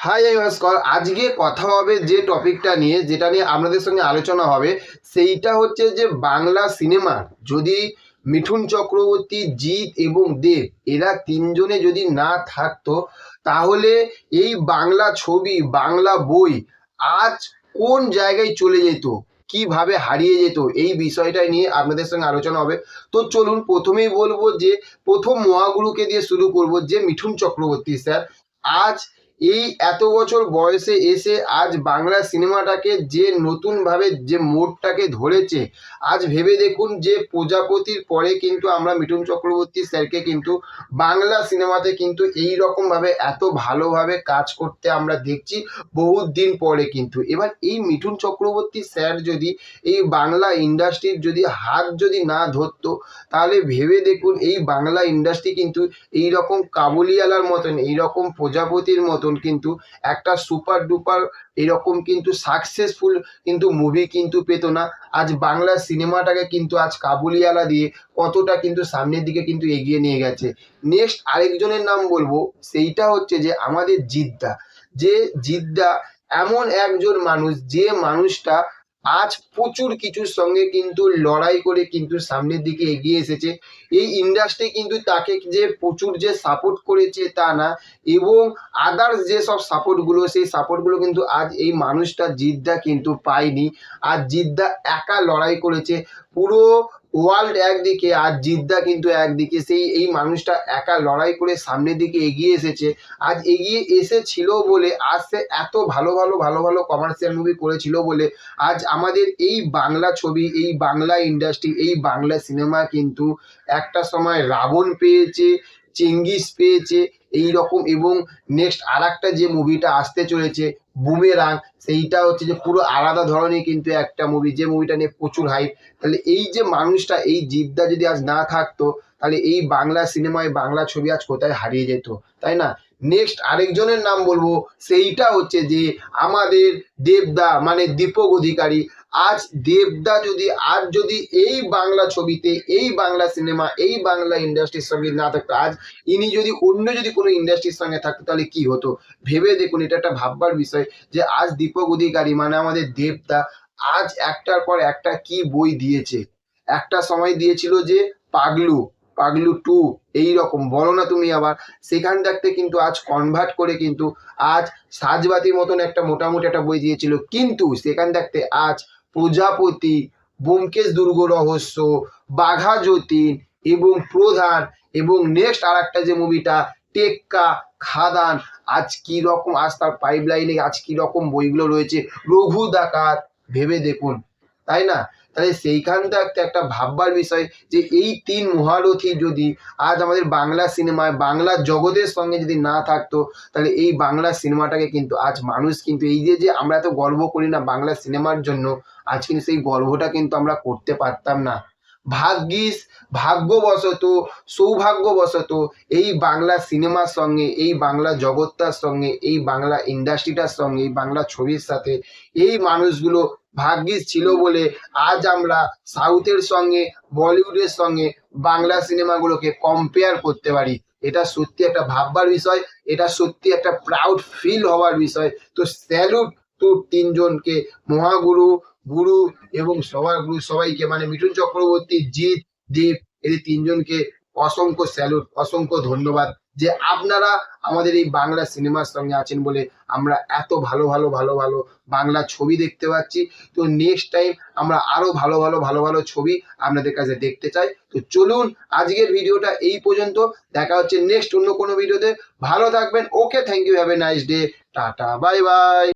নমস্কার আজকে কথা হবে যে টপিকটা নিয়ে, যেটা নিয়ে আপনাদের সঙ্গে আলোচনা হবে, সেইটা হচ্ছে যে বাংলা সিনেমা যদি মিঠুন চক্রবর্তী, জিৎ এবং দেব, এরা তিনজনে যদি না থাকতো, তাহলে এই বাংলা ছবি, বাংলা বই আজ কোন জায়গায় চলে যেত? কীভাবে হারিয়ে যেত? এই বিষয়টা নিয়ে আপনাদের সঙ্গে আলোচনা হবে। তো চলুন, প্রথমেই বলব যে, প্রথম মহাগুরুকে দিয়ে শুরু করব যে মিঠুন চক্রবর্তী স্যার। আজ এই এত বছর বয়সে এসে আজ বাংলা সিনেমাটাকে যে নতুনভাবে যে মোড়টাকে ধরেছে, আজ ভেবে দেখুন যে প্রজাপতির পরে কিন্তু আমরা মিঠুন চক্রবর্তী স্যারকে কিন্তু বাংলা সিনেমাতে কিন্তু এই রকমভাবে এত ভালোভাবে কাজ করতে আমরা দেখছি বহুত দিন পরে কিন্তু। এবার এই মিঠুন চক্রবর্তী স্যার যদি, এই বাংলা ইন্ডাস্ট্রির যদি হাত যদি না ধরতো, তাহলে ভেবে দেখুন এই বাংলা ইন্ডাস্ট্রি কিন্তু এই রকম কাবুলিওয়ালার মতন, এই রকম প্রজাপতির মতন কিন্তু একটা সুপার ডুপার এরকম কিন্তু সাকসেসফুল কিন্তু মুভি কিন্তু পেত না। আজ বাংলা সিনেমাটাকে কিন্তু আজ কাবুলিওয়ালা দিয়ে কতটা কিন্তু সামনের দিকে কিন্তু এগিয়ে নিয়ে গেছে। নেক্সট আরেকজনের নাম বলব, সেইটা হচ্ছে যে আমাদের জিদ্দা। যে জিদ্দা এমন একজন মানুষ, যে মানুষটা আজ প্রচুর কিছুর সঙ্গে কিন্তু লড়াই করে কিন্তু সামনের দিকে এগিয়ে এসেছে। এই ইন্ডাস্ট্রি কিন্তু তাকে যে প্রচুর যে সাপোর্ট করেছে তা না, এবং আদার্স যে সব সাপোর্টগুলো সেই সাপোর্টগুলো কিন্তু আজ এই মানুষটা জিদ্দা কিন্তু পায়নি। আর জিদ্দা একা লড়াই করেছে। পুরো ওয়ার্ল্ড একদিকে আর জিদ্দা কিন্তু একদিকে। সেই এই মানুষটা একা লড়াই করে সামনের দিকে এগিয়ে এসেছে। আজ এগিয়ে এসেছিল বলে, আজ সে এত ভালো ভালো ভালো ভালো কমার্শিয়াল মুভি করেছিল বলে, আজ আমাদের এই বাংলা ছবি, এই বাংলা ইন্ডাস্ট্রি এই বাংলা সিনেমা কিন্তু একটা সময় রাবণ পেয়েছে, চেঙ্গিস পেয়েছে এই রকম এবং নেক্সট আর যে মুভিটা আসতে চলেছে বুমেরাং সেইটা হচ্ছে যে পুরো আলাদা ধরনের কিন্তু একটা মুভি যে মুভিটা নিয়ে প্রচুর হাইপ তাহলে এই যে মানুষটা, এই জিদ্দা যদি আজ না থাকতো, তাহলে এই বাংলা সিনেমায় বাংলা ছবি আজ কোথায় হারিয়ে যেত, তাই না? নেক্সট আরেকজনের নাম বলব, সেইটা হচ্ছে যে আমাদের দেবদা মানে দীপক অধিকারী। আজ দেবদা যদি আজ যদি এই বাংলা ছবিতে, এই বাংলা সিনেমা এই বাংলা ইন্ডাস্ট্রির সঙ্গে না থাকতো, আজ ইনি যদি অন্য যদি কোনো ইন্ডাস্ট্রির সঙ্গে থাকতো, তাহলে কি হতো? ভেবে দেখুন, এটা একটা ভাববার বিষয় যে আজ দীপক অধিকারী মানে আমাদের দেবদা, আজ একটার পর একটা কি বই দিয়েছে? একটা সময় দিয়েছিল যে পাগলু পাগলু টু এই রকম বলো না তুমি আবার। সেখান থাকতে কিন্তু আজ কনভার্ট করে কিন্তু আজ সাজবাতির মতন একটা মোটামুটি একটা বই দিয়েছিল। কিন্তু সেখান থাকতে আজ প্রজাপতি, ব্যোমকেশ দুর্গ রহস্য, বাঘা যতীন এবং প্রধান এবং নেক্সট আর একটা যে মুভিটা টেক্কা, খাদান, আজ কি রকম, আজ তার পাইপ লাইনে আজ কি রকম বইগুলো রয়েছে, রঘু ডাকাত, ভেবে দেখুন। তাই না? তাহলে সেইখান থাকতে একটা ভাববার বিষয় যে এই তিন মহারথী যদি আজ আমাদের বাংলা সিনেমায়, বাংলা জগতের সঙ্গে যদি না থাকতো, তাহলে এই বাংলা সিনেমাটাকে কিন্তু, আজ মানুষ কিন্তু এই যে যে আমরা এত গর্ব করি না বাংলা সিনেমার জন্য, আজ কিন্তু সেই গর্বটা কিন্তু আমরা করতে পারতাম না। ভাগ্যিস, ভাগ্যবশত, সৌভাগ্যবশত এই বাংলা সিনেমার সঙ্গে, এই বাংলা জগৎটার সঙ্গে, এই বাংলা ইন্ডাস্ট্রিটার সঙ্গে, এই বাংলা ছবির সাথে এই মানুষগুলো ভাগ্যিস ছিল বলে আজ আমরা সাউথের সঙ্গে, বলিউডের সঙ্গে বাংলা সিনেমাগুলোকে কম্পেয়ার করতে পারি। এটা সত্যি একটা ভাববার বিষয়, এটা সত্যি একটা প্রাউড ফিল হওয়ার বিষয়। তো স্যালুট তো তিনজনকে, মহাগুরু, গুরু এবং সবার গুরু সবাইকে মানে মিঠুন চক্রবর্তী, জিৎ দেব এদের তিনজনকে অসংখ্য স্যালুট অসংখ্য ধন্যবাদ। যে আপনারা আমাদের এই বাংলা সিনেমার সঙ্গে আছেন বলে আমরা এত ভালো ভালো ভালো ভালো বাংলা ছবি দেখতে পাচ্ছি। তো নেক্সট টাইম আমরা আরও ভালো ভালো ভালো ভালো ছবি আপনাদের কাছে দেখতে চাই। তো চলুন আজকের ভিডিওটা এই পর্যন্ত। দেখা হচ্ছে নেক্সট অন্য কোনো ভিডিওতে। ভালো থাকবেন। Okay thank you have a nice day tata. Bye bye